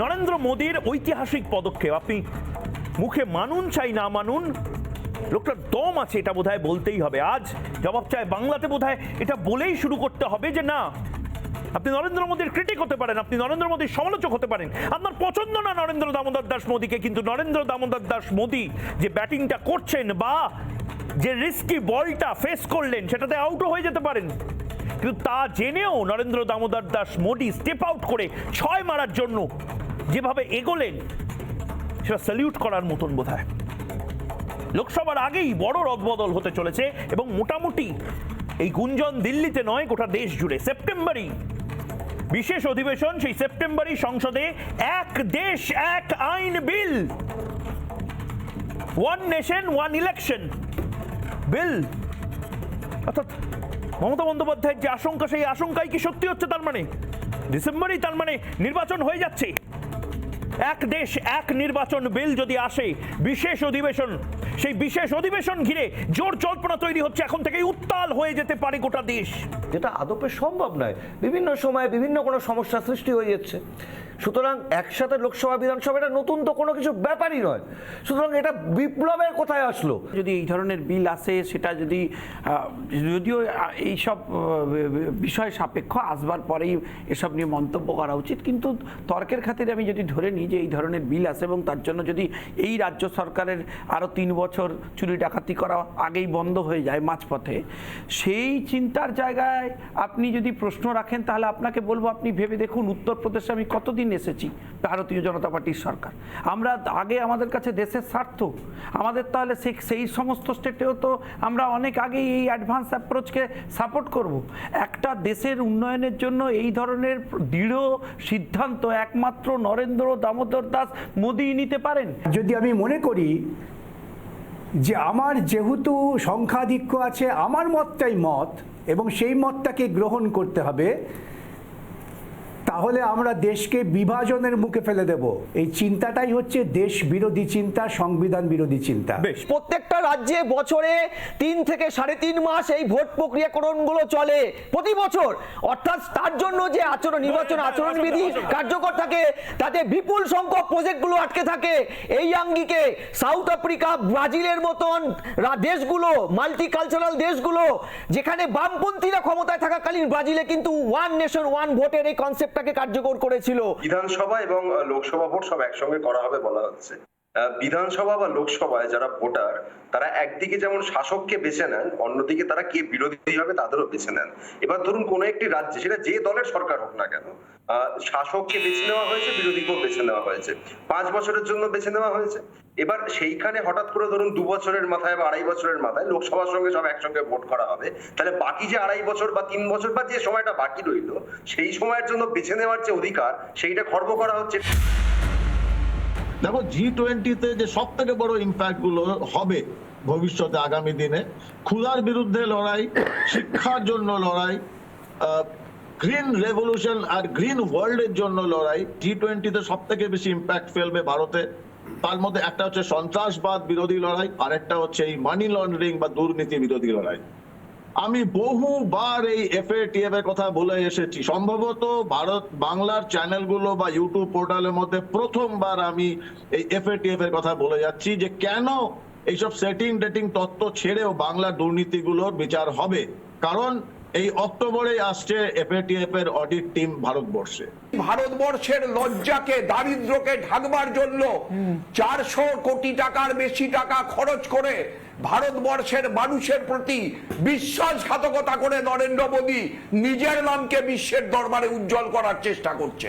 নরেন্দ্র মোদীর ঐতিহাসিক পদক্ষেপ। আপনি মুখে মানুন চাই, না মানুন, লোকটার দম আছে, এটা বোধহয় বলতেই হবে। আজ জবাব চায় বাংলাতে বোধহয় এটা বলেই শুরু করতে হবে যে না, আপনি নরেন্দ্র মোদীর ক্রিটিক হতে পারেন, আপনি নরেন্দ্র মোদীর সমালোচক হতে পারেন। আপনার পছন্দ না নরেন্দ্র দামোদর দাস মোদীকে, কিন্তু নরেন্দ্র দামোদর দাস মোদী যে ব্যাটিংটা করছেন বা যে রিস্কি বলটা ফেস করলেন, সেটাতে আউটও হয়ে যেতে পারেন। কিন্তু তা জেনেও নরেন্দ্র দামোদর দাস মোদী স্টেপ আউট করে ছয় মারার জন্য যেভাবে এগোলেন, সেটা স্যালিউট করার মতন বোধ লোকসভার আগেই বড় রদবদল হতে চলেছে এবং মোটামুটি এই গুঞ্জন দিল্লিতে নয়, গোটা দেশ জুড়ে। সেপ্টেম্বরই বিশেষ অধিবেশন, সেই সেপ্টেম্বরই সংসদে এক দেশ, এক আইন bill. One nation one election bill. অর্থাৎ মমতা বন্দ্যোপাধ্যায়ের যে আশঙ্কা, সেই আশঙ্কাই কি সত্যি হচ্ছে তার মানে? ডিসেম্বরেই তার মানে নির্বাচন হয়ে যাচ্ছে। এক দেশ, এক নির্বাচন বিল যদি আসে, বিশেষ অধিবেশন, সেই বিশেষ অধিবেশন ঘিরে জোর জল্পনা তৈরি হচ্ছে। এখন থেকেই উত্তাল হয়ে যেতে পারে গোটা দেশ। যেটা আদপে সম্ভব নয়। বিভিন্ন সময়ে বিভিন্ন কোনো সমস্যা সৃষ্টি হয়ে যাচ্ছে। সুতরাং একসাথে লোকসভা, বিধানসভা, এটা নতুন তো কোনো কিছু ব্যাপারই নয়। সুতরাং এটা বিপ্লবের কোথায় আসলো? যদি এই ধরনের বিল আসে, সেটা যদি যদিও এইসব বিষয় সাপেক্ষ, আসবার পরেই এসব নিয়ে মন্তব্য করা উচিত। কিন্তু তর্কের খাতিরে আমি যদি ধরে নিই যে এই ধরনের বিল আসে এবং তার জন্য যদি এই রাজ্য সরকারের আরও তিন বছর চুরি ডাকাতি করা আগেই বন্ধ হয়ে যায় মাঝপথে, সেই চিন্তার জায়গায় আপনি যদি প্রশ্ন রাখেন, তাহলে আপনাকে বলব, আপনি ভেবে দেখুন, উত্তরপ্রদেশে আমি কতদিন এসেছি ভারতীয় জনতা পার্টির সরকার। আমরা আগে আমাদের কাছে দেশের স্বার্থ। আমাদের তাহলে সেই সমস্ত স্টেটেও তো আমরা অনেক আগেই এই অ্যাডভান্স অ্যাপ্রোচকে সাপোর্ট করব। একটা দেশের উন্নয়নের জন্য এই ধরনের দৃঢ় সিদ্ধান্ত একমাত্র নরেন্দ্র দামোদর দাস মোদিই নিতে পারেন। যদি আমি মনে করি যে আমার যেহেতু সংখ্যাধিক্য আছে, আমার মতটাই মত এবং সেই মতটাকে গ্রহণ করতে হবে তাহলে আমরা দেশকে বিভাজনের মুখে ফেলে দেব। এই চিন্তাটাই হচ্ছে দেশ বিরোধী চিন্তা সংবিধান বিরোধী চিন্তা। বেশ প্রত্যেকটা রাজ্যে বছরে তিন থেকে সাড়ে তিন মাস এই ভোট প্রক্রিয়াকরণগুলো চলে প্রতি বছর। অর্থাৎ তার জন্য যে আচরণ নির্বাচন আচরণবিধি কার্যকর থাকে তাতে বিপুল সংখ্যক প্রজেক্টগুলো আটকে থাকে। এই আঙ্গিকে সাউথ আফ্রিকা ব্রাজিলের মতন রা- দেশগুলো মাল্টিকালচারাল দেশগুলো যেখানে বামপন্থীরা ক্ষমতায় থাকাকালীন ব্রাজিলে কিন্তু ওয়ান নেশন ওয়ান ভোটের এই কনসেপ্টটাকে কার্যকর করেছিল। বিধানসভা এবং লোকসভা ভোট সব একসঙ্গে করা হবে বলা হচ্ছে। বিধানসভা বা লোকসভায় যারা ভোটার, তারা একদিকে যেমন শাসককে বেছে নেন, অন্যদিকে তারা কে বিরোধী হবে তাদেরও বেছে নেন। এবার ধরুন কোন একটি রাজ্যে, সেটা যে দলের সরকার হোক না কেন শাসককে বেছে নেওয়া হয়েছে, বিরোধীকেও বেছে নেওয়া হয়েছে। পাঁচ বছরের জন্য বেছে নেওয়া হয়েছে। এবার সেইখানে হঠাৎ করে ধরুন দু বছরের মাথায় বা আড়াই বছরের মাথায় লোকসভার সঙ্গে সব একসঙ্গে ভোট করা হবে। তাহলে বাকি যে আড়াই বছর বা তিন বছর বা যে সময়টা বাকি রইল, সেই সময়ের জন্য বেছে নেওয়ার যে অধিকার, সেইটা খর্ব করা হচ্ছে। দেখো জি টোয়েন্টিতে যে সব থেকে বড় ইম্প্যাক্টগুলো হবে ভবিষ্যতে, আগামী দিনে, ক্ষুধার বিরুদ্ধে লড়াই, শিক্ষার জন্য লড়াই গ্রিন রেভলিউশন আর গ্রিন ওয়ার্ল্ডের জন্য লড়াই জি টোয়েন্টিতে সব থেকে বেশি ইম্প্যাক্ট ফেলবে ভারতে। তার মধ্যে একটা হচ্ছে সন্ত্রাসবাদ বিরোধী লড়াই আর একটা হচ্ছে এই মানি লন্ডারিং বা দুর্নীতি বিরোধী লড়াই। আমি বহুবার এই এফএটিএফ এর কথা বলে এসেছি। সম্ভবত ভারত বাংলার চ্যানেলগুলো বা ইউটিউব পোর্টালের মধ্যে প্রথমবার আমি এই এফএটিএফ এর কথা বলে যাচ্ছি যে কেন এইসব সেটিং ডেটিং তত্ত্ব ছেড়েও বাংলার দুর্নীতিগুলোর বিচার হবে। কারণ এই অক্টোবরে আসছে এফএটিএফ এর অডিট টিম ভারতবর্ষে। ভারতবর্ষের লজ্জাকে, দারিদ্রকে ঢাকবার জন্য চারশো কোটি টাকার বেশি টাকা খরচ করে ভারতবর্ষের মানুষের প্রতি বিশ্বাসঘাতকতা করে নরেন্দ্র মোদী নিজের নামকে বিশ্বের দরবারে উজ্জ্বল করার চেষ্টা করছে